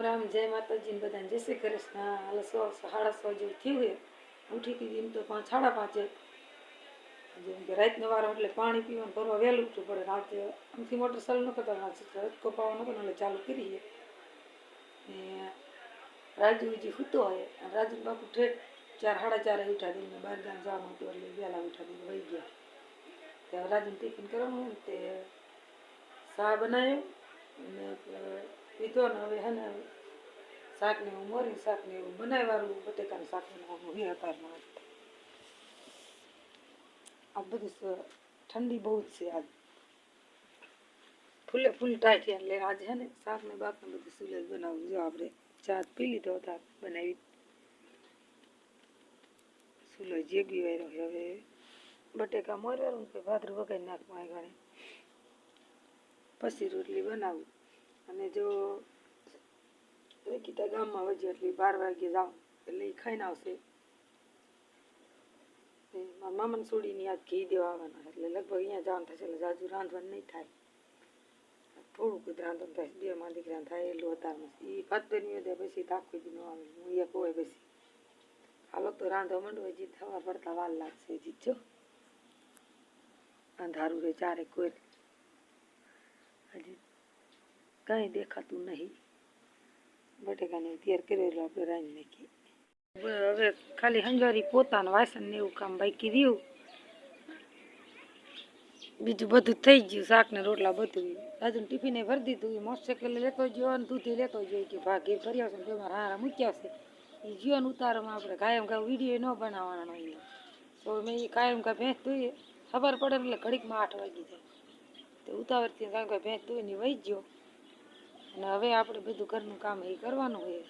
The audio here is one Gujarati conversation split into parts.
રામ, જય માતાજી બધાને. જય શ્રી કૃષ્ણ. હાલ, સો સાડા સો જેવું થયું હોય ઉઠી કીધી એમ તો પાંચ, સાડા પાંચે. જેમ કે રાતનો વારો એટલે પાણી પીવાનું, ભરવા વહેલું ઉઠવું પડે. રાતે આમથી મોટર ચાલુ ન કરતા, રાતે રટકો પાવો નતો એટલે ચાલુ કરીએ. ને રાજુ હજી સૂતો હોય. અને રાજુ બાપુ ઠેઠ ચાર, સાડા ચારે ઉઠા દઈને બહાર ગામ જવાનું હતું એટલે વહેલા ઉઠા દઈને વહી ગયા. ત્યાં રાજુને ટિફિન કરવાનું તે શાહ બનાવ્યો. અને પીધો ને હવે હે ને શાક ને એવું મોરી શાક ને એવું બનાવવાનું બટેકાનું શાક બનાવવાનું હે આ બધું ઠંડી બહુ જ છે આજ. ફૂલે ફૂલ ટાઈટ એટલે આજે હે ને શાક ને બાક ને બધું સુલે જ બનાવવું જો આપણે ચા પી લીધો હતા, બનાવી. સુલો જેગી વાયરો હવે બટેકા મોરવાનું કે ભાદરું વગાડી નાખવા આગળ પછી રોટલી બનાવું. અને જો નિકિતા ગામમાં વજ્યો એટલે બાર વાગે જાઉં એટલે એ ખાઈને આવશે. મારા મામાને છોડીને યાદ ઘી દેવા આવવાના એટલે લગભગ અહીંયા જવાનું થશે, એટલે જાજુ રાંધવાનું નહીં થાય. થોડુંક જ રાંધવાનું થાય, બે માં દીકરા થાય એટલું અતારમાં એ ભાત બની દે પછી તાખું જ ન આવે. હું એક હોય પછી. હાલો તો રાંધવા માંડવા હજી થવા પડતા વાર લાગશે હજી, જો. અંધારું રે ચારે કોઈ હજી કાંઈ દેખાતું નહીં. બટેકાને તૈયાર કર્યો એટલે આપણે રાઈ નાખી હવે ખાલી હંજવારી પોતાનું વાસણ ને એવું કામ બાકી રહ્યું. બીજું બધું થઈ ગયું, શાક ને રોટલા બધું. રાજુ ટિફિને ભરી દીધું એ મોટરસાઇકલ લેતો ગયો અને દૂધી લેતો ગયો. કે ભાગ એ ભરી આવશે ને તેમાં હારા મૂકી આવશે એ જીવન ઉતારમાં આપણે કાયમ કાંઈ વીડિયો ન બનાવવાનો હોય તો મેં એ કાયમ કાંઈ ભેંસ ધોઈએ ખબર પડે એટલે ઘડીકમાં આઠ વાગી જાય. તો ઉતાવળથી કાંઈ કાંઈ ભેંસ ધોઈને વહી ગયો. અને હવે આપણે બધું ઘરનું કામ એ કરવાનું હોય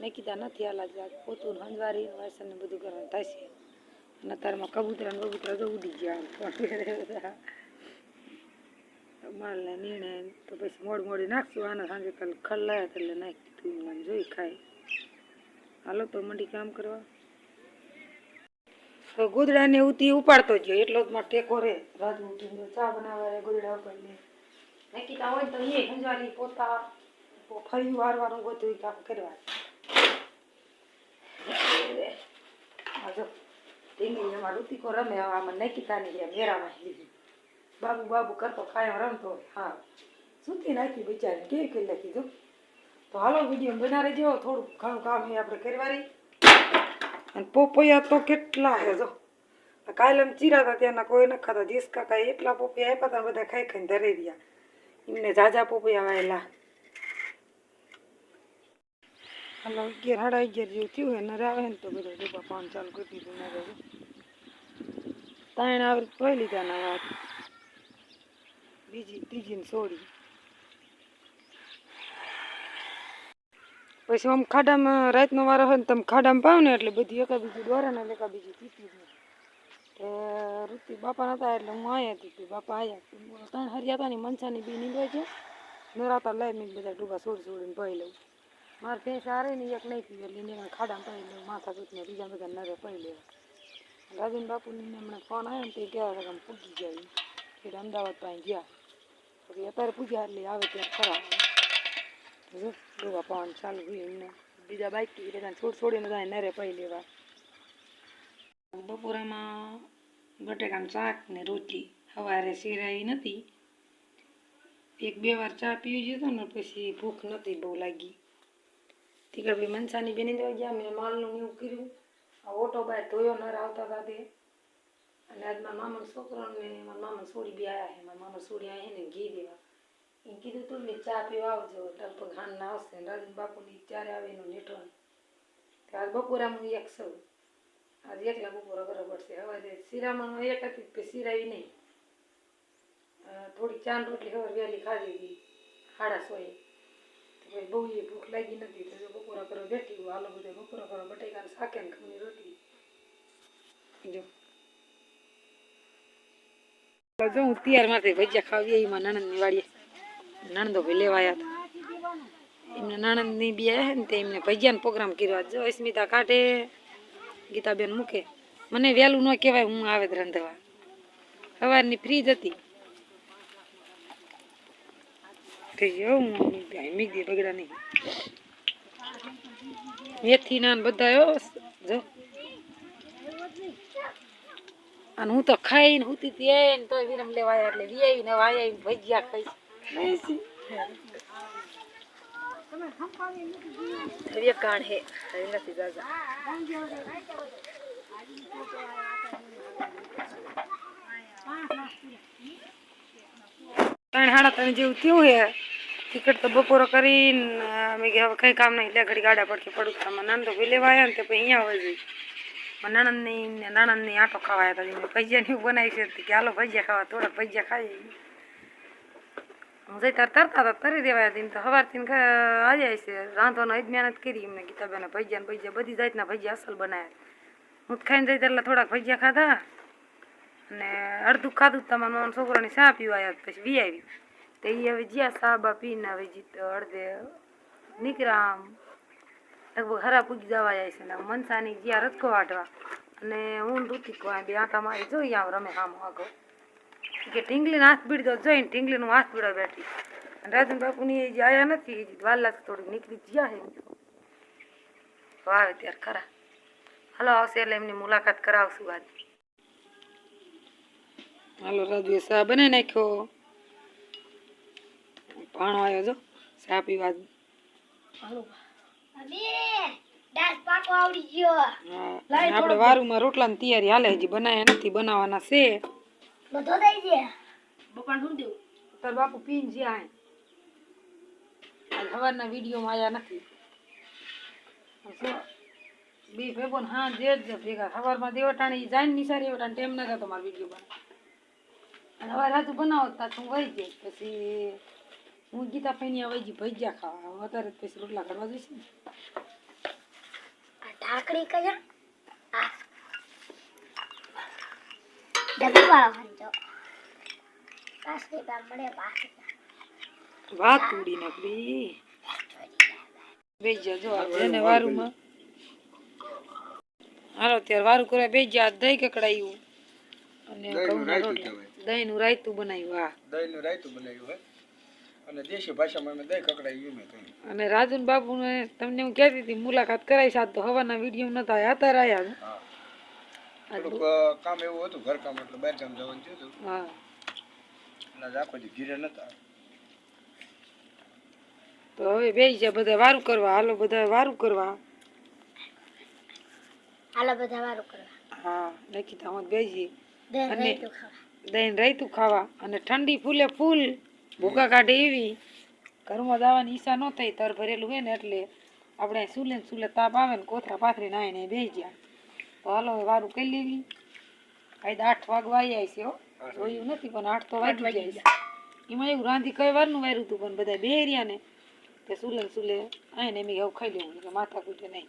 નિકિતા નથી હાલા જા પોતું હંજવારી વાસણ ને બધું કરવાનું થશે અને અત્યારમાં કબૂતરા ને બબૂતરા તો ઉડી ગયા માલને નીણે તો પછી મોડ મોડી નાખશું, આના સાંજે કાલે ખલ લાયા એટલે નાખી તું મને જોઈ ખાય. હાલો તો મંડી કામ કરવા. તો ગોદડાને ઉતી ઉપાડતો ગયો, એટલો જ માં ટેકો રે. રાજુ ઉઠીને ચા બનાવવા રે ગોદડા ઉપાડી લે નકીતા હોય તો એ હંજવારી પોતા ફરી વારવાનું બધું કામ કરવા આ જો ઢીંગલી એમાં ઋતિકો રમે આમાં નકીતાની લે મેરામાં લીધી બાબુ બાબુ કરતો કાયમ રમતો હા. સૂતી નાખી બિચારી કેવી કરી નાખી જો. તો હાલો વીડિયો બના દેવો, થોડુંક ઘણું કામ એ આપણે કરવાની અને પોપૈયા તો કેટલા હે જો. કાયલમ એમ ચીરાતા ત્યાંના કોઈ ન ખાતા જીસ કાકા એટલા પોપૈયા આપ્યા હતા બધા ખાઈ ખાઈને ધરી રહ્યા. એમને ઝાઝા પોપૈયા વાયેલા હાલો અગિયાર, સાડા અગિયાર જેવું થયું હોય, નરે આવે ને તો બધા ડબ્બા પાન ચાલુ કરી દીધું, નરે ત્રણ આવૃત પહી લીધા ના વાત બીજી ત્રીજી ને સોળી. પછી આમ ખાડામાં રાતનો વારો હોય ને તમે ખાડામાં પાવ ને એટલે બધી એકા બીજી દોરે ને એકા બીજી પીતી તે ઋતિ બાપા નતા એટલે હું આયા હતી. બાપા આયા ત્રણ હરિયા ની મનસાની બી નીકળે છે. નરાતા લઈ મેં બધા ડૂબા છોડી છોડીને પહી લઉં. મારે ભેંસ હારે ને એક નહીં પીવે, એટલે એને ખાડામાં પહી લઉં, માથા દૂધને બીજા બધા નરે પહી લેવા. રાજન બાપુને હમણાં ફોન આવ્યો ને તે કહેવા હતા કે પૂગી ગયા. એટલે અમદાવાદ પાસે ગયા. પછી અત્યારે પૂગ્યા એટલે આવે ત્યારે ખરા ડૂબા પાવાનું ચાલુ હોય એમને. બીજા બાઈક બધાને છોડ છોડીને બધા નરે પહી લેવા. બપોરામાં બટેકાનું શાક ને રોટલી. સવારે સિરાઈ નથી એક બે વાર ચા પીવી જતો ને પછી ભૂખ નથી બહુ લાગી. તીકડ ભાઈ મનસાની બેની દેવા ગયા મેં માલનું એવું કર્યું. આ ઓટો બાય ધોયો નર આવતા હતા તે અને આજ મારા મામાના છોકરાને મારા મામા છોડી બી આવ્યા છે. મારા મામા છોડી આવ્યા ને ઘી દેવા. એ કીધું તું મેં ચા પીવા આવજો. લગભગ ઘાન ના આવશે રાજન બાપુની ચારે આવે એનો તે આજ બપોરામાં એક આજ એકલા બપોરા બરાબર પડશે હવે શિરામાં એક હતી પછી શિરાવી નહીં. થોડી ચાંદ રોટલી ખબર વહેલી ખાધી હતી સાડા સોએ તો ભાઈ બહુ એ ભૂખ લાગી નથી તો બપોરા કરો બેઠી હું હાલો બધે બપોરા કરવા બટેકાને શાકે ને ખમણી રોટલી. જો. જો હું તૈયારમાંથી ભજીયા ખાવી એમાં નણંદની વાડીએ નણંદો ભાઈ લેવાયા હતા. એમને નણંદની બી ને, તે એમને ભજીયાનો પ્રોગ્રામ કર્યો. જો અસ્મિતા કાઢે. ગીતાબેન મૂકે. મને વહેલું ન કહેવાય, હું આવે જ રાંધવા સવારની ફ્રી જ હતી દે બગડા નહીં. મેથી ના બધા જો. અને હું તો ખાઈને હું તી ને તોય વિરમ લેવાય એટલે વી ને વાય આવીને ભજીયા ખાઈશ. એક ગાણ હે હવે નથી જાજા ત્રણ હાડા ત્રણ જેવું થયું હે. ટિકિટ તો બપોરો કરીને મેં કે હવે કંઈ કામ નહીં. એટલે ઘડી ગાડા પડતી પડું નાનતો ભાઈ લેવા આવ્યા ને તો પછી અહીંયા હોય જઈ નણંદની નણંદની આટો ખાવા આવ્યા હતા મેં ભજીયા ને બનાવી છે. કે હાલો ભજીયા ખાવા, થોડાક ભજીયા ખાઈએ. હું જઈ તાર તરતા હતા તરી દેવાયા હતી તો સવારથી ને જાય છે રાંધવાનો જ મહેનત કરી એમને ગીતાબેને ભજીયા ને ભજીયા બધી જાતના ભજીયા અસલ બનાવ્યા હું ખાઈને જઈ એટલે થોડાક ભજીયા ખાધા અને અડધું ખાધું તમારા મારા છોકરાની ચા પીવાયા પછી વી આવી તો એ હવે જ્યાં સાબા પીને હવે જીત અડધે નીકળ્યા લગભગ હરા પૂજી જવા જાય છે ને મનસાની જ્યાં રથકો વાટવા અને હું કોઈ બે આંટા મારી જોઈએ આમ રમે આમ આગળ કે ઢીંગલીને હાથ બીડતો જોઈને ઢીંગલીનું હાથ બીડો બેઠી. અને રાજન બાપુની એ જે આયા નથી એ વાલા થોડીક નીકળી જ્યાં હે. વાવે ત્યારે ખરા. હાલો આવશે એટલે એમની મુલાકાત કરાવશું આજ હાલો રાજુ ચા બનાવી નાખ્યો? ભાણો આવ્યો જો ચા પીવા. આપડે વારુમાં આપણે વારુમાં રોટલાની તૈયારી હાલે હજી બનાવ્યા નથી બનાવવાના છે. તાર બાપુ પીને જ્યાં આજ સવારના વિડીયોમાં આવ્યા નથી. બે ભેગો હા જે જ ભેગા. સવારમાં દેવટાણી જાય ને નિસારી એવટાને ટેમ ના થતો મારો વીડિયો બનાવ અને હવે રાજુ બનાવો તા હું વહી ગઈ. પછી હું ગીતા ફૈની વહી ગઈ ભજીયા ખાવા. વધારે પછી રોટલા કરવા જઈશ ને. ઢાકડી કયા આ ડબ્બી પાંચ રૂપિયા મળે પાંચ રૂપિયા વાત ઉડી નકરી. બેજા જો આ જેને વારુમાં. હાલો ત્યારે વારું કરવા બેજા દહીં કકડાયું. અને રોટલા. દહીંનું રાયતું બનાવ્યું હા. રાયતું બનાવ્યું હોય અને દેશી ભાષામાં અમે દહીં કકડાયું મેં કહ્યું અને રાજન બાપુને તમને હું કહેતી હતી મુલાકાત કરાવી સાત તો હવાના વીડિયો નતા હતા રહ્યા હા. થોડુંક કામ એવું હતું ઘર કામ એટલે બહાર કામ જવાનું થયું હતું. એટલે આખો દી ઘીરે નતા. તો હવે બે છે બધા વારું કરવા હાલો બધા વારું કરવા. હાલો બધા વારું કરવા. હા નક્કી હું બેજી દહીં અને- રાયતું ખાવા. દહીં રાયતું ખાવા. અને ઠંડી ફૂલે ફૂલ ભૂકા કાઢે એવી. ઘરમાં દાવાની ઈચ્છા ન થઈ તર ભરેલું હોય ને એટલે આપણે સુલે સુલે તાપ આવે ને કોથરા પાથરી નાહીને બેસી ગયા. તો હાલો હવે વારું કરી લેવી. કાંઈ આઠ વાગવા આવી છે હો. જોયું નથી પણ આઠ તો વાગી જાય છે. એમાં એવું રાંધી કઈ વારનું વાર્યું હતું પણ બધા બેહર્યા ને. તે સુલે સુલે અહીં ને એમ એવું ખાઈ લેવું એટલે માથા કૂટે નહીં.